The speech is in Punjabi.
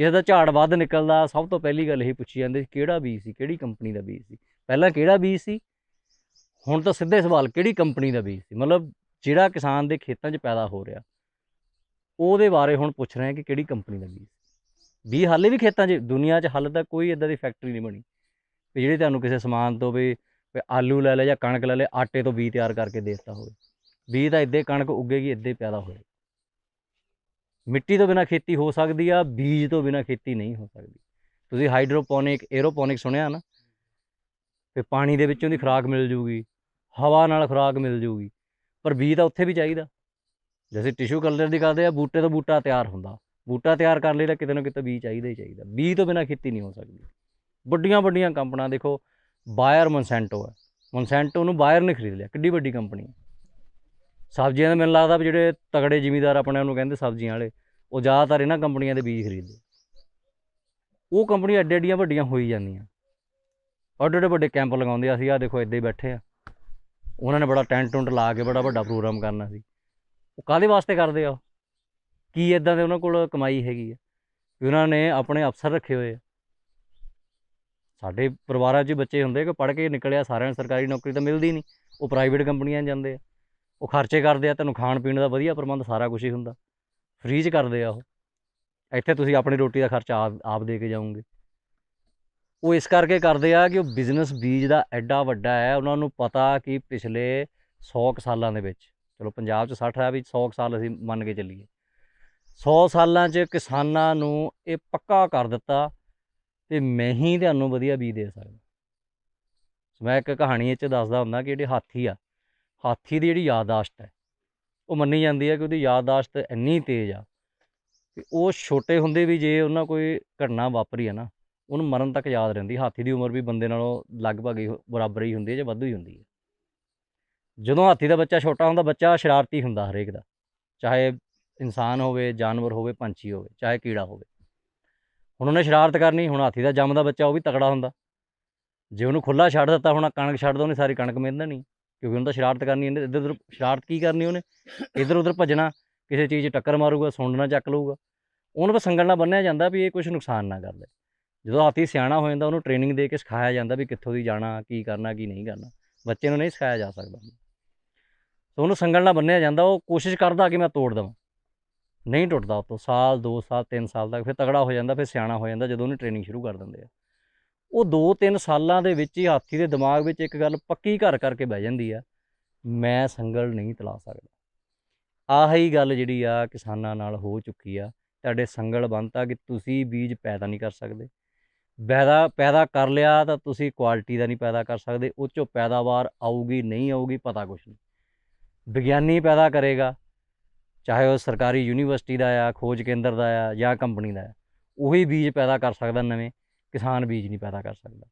ਕਿਸੇ ਦਾ ਝਾੜ ਵੱਧ ਨਿਕਲਦਾ, ਸਭ ਤੋਂ ਪਹਿਲੀ ਗੱਲ ਇਹ ਪੁੱਛੀ ਜਾਂਦੀ ਸੀ, ਕਿਹੜਾ ਬੀਜ ਸੀ, ਕਿਹੜੀ ਕੰਪਨੀ ਦਾ ਬੀਜ ਸੀ? ਪਹਿਲਾਂ ਕਿਹੜਾ ਬੀਜ ਸੀ? ਹੁਣ ਤਾਂ ਸਿੱਧੇ ਸਵਾਲ, ਕਿਹੜੀ ਕੰਪਨੀ ਦਾ ਬੀਜ ਸੀ? ਮਤਲਬ ਜਿਹੜਾ ਕਿਸਾਨ ਦੇ ਖੇਤਾਂ 'ਚ ਪੈਦਾ ਹੋ ਰਿਹਾ, ਉਹਦੇ ਬਾਰੇ ਹੁਣ ਪੁੱਛ ਰਹੇ ਆ ਕਿ ਕਿਹੜੀ ਕੰਪਨੀ ਦਾ ਬੀਜ ਬੀ ਹਾਲੇ ਵੀ ਖੇਤਾਂ 'ਚ, ਦੁਨੀਆ 'ਚ ਹਾਲੇ ਤੱਕ ਕੋਈ ਇਦਾਂ ਦੀ ਫੈਕਟਰੀ ਨਹੀਂ ਬਣੀ। ਵੀ ਜਿਹੜੀ ਤੁਹਾਨੂੰ ਕਿਸੇ ਸਮਾਨ ਤੋਂ ਵੀ ਆਲੂ ਲੈ ਲੈ ਜਾਂ ਕਣਕ ਲੈ ਲੈ ਆਟੇ ਤੋਂ ਬੀ ਤਿਆਰ ਕਰਕੇ ਦੇ ਦਿੱਤਾ ਹੋਵੇ। ਬੀਜ ਤਾਂ ਇੱਦੇ ਕਣਕ ਉੱਗੇਗੀ, ਇੱਦੇ ਪੈਦਾ ਹੋਏਗੀ। ਮਿੱਟੀ ਤੋਂ ਬਿਨਾ ਖੇਤੀ ਹੋ ਸਕਦੀ ਆ, ਬੀਜ ਤੋਂ ਬਿਨਾ ਖੇਤੀ ਨਹੀਂ ਹੋ ਸਕਦੀ। ਤੁਸੀਂ ਹਾਈਡਰੋਪੋਨਿਕ 에ਅਰੋਪੋਨਿਕ ਸੁਣਿਆ ਨਾ? ਤੇ ਪਾਣੀ ਦੇ ਵਿੱਚੋਂ ਦੀ ਖੁਰਾਕ ਮਿਲ ਜੂਗੀ, ਹਵਾ ਨਾਲ ਖੁਰਾਕ ਮਿਲ ਜੂਗੀ, ਪਰ ਬੀਜ ਤਾਂ ਉੱਥੇ ਵੀ ਚਾਹੀਦਾ। ਜੈਸੇ ਟਿਸ਼ੂ ਕਲਚਰ ਦੀ ਕਰਦੇ ਆ, ਬੂਟੇ ਤੋਂ ਬੂਟਾ ਤਿਆਰ ਹੁੰਦਾ। ਬੂਟਾ ਤਿਆਰ ਕਰ ਲਈ ਤਾਂ ਕਿਤੇ ਨਾ ਕਿਤੇ ਬੀਜ ਚਾਹੀਦਾ ਹੀ ਚਾਹੀਦਾ। ਬੀਜ ਤੋਂ ਬਿਨਾ ਖੇਤੀ ਨਹੀਂ ਹੋ ਸਕਦੀ। ਵੱਡੀਆਂ ਵੱਡੀਆਂ ਕੰਪਨੀਆਂ ਦੇਖੋ, ਬਾਇਰ ਮਨਸੈਂਟੋ ਹੈ। ਮਨਸੈਂਟੋ ਨੂੰ ਬਾਇਰ ਨੇ ਖਰੀਦ ਲਿਆ, ਕਿੱਡੀ ਵੱਡੀ ਕੰਪਨੀ ਹੈ। ਸਬਜ਼ੀਆਂ ਦਾ ਮੈਨੂੰ ਲੱਗਦਾ ਵੀ ਜਿਹੜੇ ਤਗੜੇ ਜ਼ਿਮੀਦਾਰ ਆਪਣੇ ਨੂੰ ਕਹਿੰਦੇ ਸਬਜ਼ੀਆਂ ਵਾਲੇ, ਉਹ ਜ਼ਿਆਦਾਤਰ ਇਹਨਾਂ ਕੰਪਨੀਆਂ ਦੇ ਬੀਜ ਖਰੀਦਦੇ। ਉਹ ਕੰਪਨੀਆਂ ਐਡੇ ਐਡੀਆਂ ਵੱਡੀਆਂ ਹੋਈ ਜਾਂਦੀਆਂ। ਅੱਡੇ ਅੱਡੇ ਵੱਡੇ ਕੈਂਪ ਲਗਾਉਂਦੇ ਆ, ਅਸੀਂ ਆ ਦੇਖੋ ਇੱਦਾਂ ਹੀ ਬੈਠੇ ਆ। ਉਹਨਾਂ ਨੇ ਬੜਾ ਟੈਂਟ ਟੁੰਟ ਲਾ ਕੇ ਬੜਾ ਵੱਡਾ ਪ੍ਰੋਗਰਾਮ ਕਰਨਾ ਸੀ। ਉਹ ਕਾਦੇ ਵਾਸਤੇ ਕਰਦੇ ਆ ਉਹ? ਕੀ ਇਦਾਂ ਦੇ ਉਹਨਾਂ ਕੋਲ ਕਮਾਈ ਹੈਗੀ ਆ? ਵੀ ਉਹਨਾਂ ਨੇ ਆਪਣੇ ਅਫਸਰ ਰੱਖੇ ਹੋਏ ਆ। ਸਾਡੇ ਪਰਿਵਾਰਾਂ 'ਚ ਬੱਚੇ ਹੁੰਦੇ ਕਿ ਪੜ੍ਹ ਕੇ ਨਿਕਲਿਆ, ਸਾਰਿਆਂ ਨੂੰ ਸਰਕਾਰੀ ਨੌਕਰੀ ਤਾਂ ਮਿਲਦੀ ਨਹੀਂ। ਉਹ ਪ੍ਰਾਈਵੇਟ ਕੰਪਨੀਆਂ ਜਾਂਦੇ ਆ। ਉਹ ਖਰਚੇ ਕਰਦੇ ਆ, ਤੈਨੂੰ ਖਾਣ ਪੀਣ ਦਾ ਵਧੀਆ ਪ੍ਰਬੰਧ ਸਾਰਾ ਕੁਝ ਹੀ ਹੁੰਦਾ। ਫ੍ਰੀ 'ਚ ਕਰਦੇ ਆ ਉਹ। ਇੱਥੇ ਤੁਸੀਂ ਆਪਣੀ ਰੋਟੀ ਦਾ ਖਰਚਾ ਆਪ ਆਪ ਦੇ ਕੇ ਜਾਓਗੇ। ਉਹ ਇਸ ਕਰਕੇ ਕਰਦੇ ਆ ਕਿ ਉਹ ਬਿਜ਼ਨਸ ਬੀਜ ਦਾ ਐਡਾ ਵੱਡਾ ਹੈ, ਉਹਨਾਂ ਨੂੰ ਪਤਾ ਕਿ ਪਿਛਲੇ 100 ਕੁ ਸਾਲਾਂ ਦੇ ਵਿੱਚ, ਚਲੋ ਪੰਜਾਬ 'ਚ 60 ਆ ਵੀ 100 ਕੁ ਸਾਲ ਅਸੀਂ ਮੰਨ ਕੇ ਚੱਲੀਏ। 100 ਸਾਲਾਂ 'ਚ ਕਿਸਾਨਾਂ ਨੂੰ ਇਹ ਪੱਕਾ ਕਰ ਦਿੱਤਾ ਤੇ ਮੈਂ ਹੀ ਤੁਹਾਨੂੰ ਵਧੀਆ ਬੀਜ ਦੇ ਸਕਦਾ। ਮੈਂ ਇੱਕ ਕਹਾਣੀ ਇਹ 'ਚ ਦੱਸਦਾ ਹੁੰਦਾ ਕਿ ਜਿਹੜੇ ਹਾਥੀ ਆ ਹਾਥੀ ਦੀ ਜਿਹੜੀ ਯਾਦਾਸ਼ਤ ਹੈ, ਉਹ ਮੰਨੀ ਜਾਂਦੀ ਹੈ ਕਿ ਉਹਦੀ ਯਾਦਾਸ਼ਤ ਇੰਨੀ ਤੇਜ਼ ਆ ਕਿ ਉਹ ਛੋਟੇ ਹੁੰਦੇ ਵੀ ਜੇ ਉਹਨਾਂ ਕੋਈ ਘਟਨਾ ਵਾਪਰੀ ਹੈ ਨਾ, ਉਹਨੂੰ ਮਰਨ ਤੱਕ ਯਾਦ ਰਹਿੰਦੀ, ਹਾਥੀ ਦੀ ਉਮਰ ਵੀ ਬੰਦੇ ਨਾਲੋਂ ਲਗਭਗ ਹੀ ਬਰਾਬਰ ਹੀ ਹੁੰਦੀ ਹੈ ਜਾਂ ਵੱਧ ਹੀ ਹੁੰਦੀ ਹੈ। ਜਦੋਂ ਹਾਥੀ ਦਾ ਬੱਚਾ ਛੋਟਾ ਹੁੰਦਾ, ਬੱਚਾ ਸ਼ਰਾਰਤੀ ਹੁੰਦਾ ਹਰੇਕ ਦਾ, ਚਾਹੇ ਇਨਸਾਨ ਹੋਵੇ, ਜਾਨਵਰ ਹੋਵੇ, ਪੰਛੀ ਹੋਵੇ, ਚਾਹੇ ਕੀੜਾ ਹੋਵੇ। ਹੁਣ ਉਹਨੇ ਸ਼ਰਾਰਤ ਕਰਨੀ, ਹੁਣ ਹਾਥੀ ਦਾ ਜੰਮਦਾ ਬੱਚਾ ਉਹ ਵੀ ਤਕੜਾ ਹੁੰਦਾ। ਜੇ ਉਹਨੂੰ ਖੁੱਲਾ ਛੱਡ ਦਿੱਤਾ, ਹੁਣ ਕਣਕ ਛੱਡ ਦੋ, ਉਹਨੇ ਸਾਰੀ ਕਣਕ ਮਿਹਨਤ ਨਹੀਂ ਕਿਉਂਕਿ ਉਹਨੂੰ ਤਾਂ ਸ਼ਰਾਰਤ ਕਰਨੀ ਇਹਨੇ ਇੱਧਰ ਉੱਧਰ ਸ਼ਰਾਰਤ ਕੀ ਕਰਨੀ ਉਹਨੇ? ਇੱਧਰ ਉੱਧਰ ਭੱਜਣਾ, ਕਿਸੇ ਚੀਜ਼ 'ਚ ਟੱਕਰ ਮਾਰੂਗਾ, ਸੁੰਡ ਨਾਲ ਚੱਕ ਲਊਗਾ। ਉਹਨੂੰ ਬਸ ਸੰਗਲ ਨਾਲ ਬੰਨਿਆ ਜਾਂਦਾ ਵੀ ਇਹ ਕੁਝ ਨੁਕਸਾਨ ਨਾ ਕਰ ਲੈ। ਜਦੋਂ ਹਾਥੀ ਸਿਆਣਾ ਹੋ ਜਾਂਦਾ, ਉਹਨੂੰ ਟ੍ਰੇਨਿੰਗ ਦੇ ਕੇ ਸਿਖਾਇਆ ਜਾਂਦਾ ਵੀ ਕਿੱਥੋਂ ਦੀ ਜਾਣਾ, ਕੀ ਕਰਨਾ, ਕੀ ਨਹੀਂ ਕਰਨਾ। ਬੱਚੇ ਨੂੰ ਨਹੀਂ ਸਿਖਾਇਆ ਜਾ ਸਕਦਾ। ਸੋ ਉਹਨੂੰ ਸੰਗਲ ਨਾਲ ਬੰਨਿਆ ਜਾਂਦਾ, ਉਹ ਕੋਸ਼ਿਸ਼ ਕਰਦਾ ਕਿ ਮੈਂ ਤੋੜ ਦਵਾਂ। ਨਹੀਂ ਟੁੱਟਦਾ ਉਹ ਤੋਂ ਸਾਲ 2 ਸਾਲ 3 ਸਾਲ ਤੱਕ ਫਿਰ ਤਗੜਾ ਹੋ ਜਾਂਦਾ, ਫਿਰ ਸਿਆਣਾ ਹੋ ਜਾਂਦਾ ਜਦੋਂ ਉਹਨੇ ਟ੍ਰੇਨਿੰਗ ਸ਼ੁਰੂ ਕਰ ਦਿੰਦੇ ਆ। ਉਹ 2-3 ਸਾਲਾਂ ਦੇ ਵਿੱਚ ਹੀ ਹਾਥੀ ਦੇ ਦਿਮਾਗ ਵਿੱਚ ਇੱਕ ਗੱਲ ਪੱਕੀ ਘਰ ਕਰਕੇ ਬਹਿ ਜਾਂਦੀ ਆ, ਮੈਂ ਸੰਗਲ ਨਹੀਂ ਤਲਾ ਸਕਦਾ। ਆਹੀ ਗੱਲ ਜਿਹੜੀ ਆ ਕਿਸਾਨਾਂ ਨਾਲ ਹੋ ਚੁੱਕੀ ਆ, ਤੁਹਾਡੇ ਸੰਗਲ ਬੰਨਤਾ ਕਿ ਤੁਸੀਂ ਬੀਜ ਪੈਦਾ ਨਹੀਂ ਕਰ ਸਕਦੇ। ਪੈਦਾ ਪੈਦਾ ਕਰ ਲਿਆ ਤਾਂ ਤੁਸੀਂ ਕੁਆਲਿਟੀ ਦਾ ਨਹੀਂ ਪੈਦਾ ਕਰ ਸਕਦੇ, ਉਹ ਚੋਂ ਪੈਦਾਵਾਰ ਆਊਗੀ, ਨਹੀਂ ਆਊਗੀ, ਪਤਾ ਕੁਛ ਨਹੀਂ। ਵਿਗਿਆਨੀ ਪੈਦਾ ਕਰੇਗਾ, ਚਾਹੇ ਉਹ ਸਰਕਾਰੀ ਯੂਨੀਵਰਸਿਟੀ ਦਾ ਆ, ਖੋਜ ਕੇਂਦਰ ਦਾ ਆ ਜਾਂ ਕੰਪਨੀ ਦਾ ਆ, ਉਹੀ ਬੀਜ ਪੈਦਾ ਕਰ ਸਕਦਾ ਨਵੇਂ। ਕਿਸਾਨ ਬੀਜ ਨਹੀਂ ਪੈਦਾ ਕਰ ਸਕਦਾ।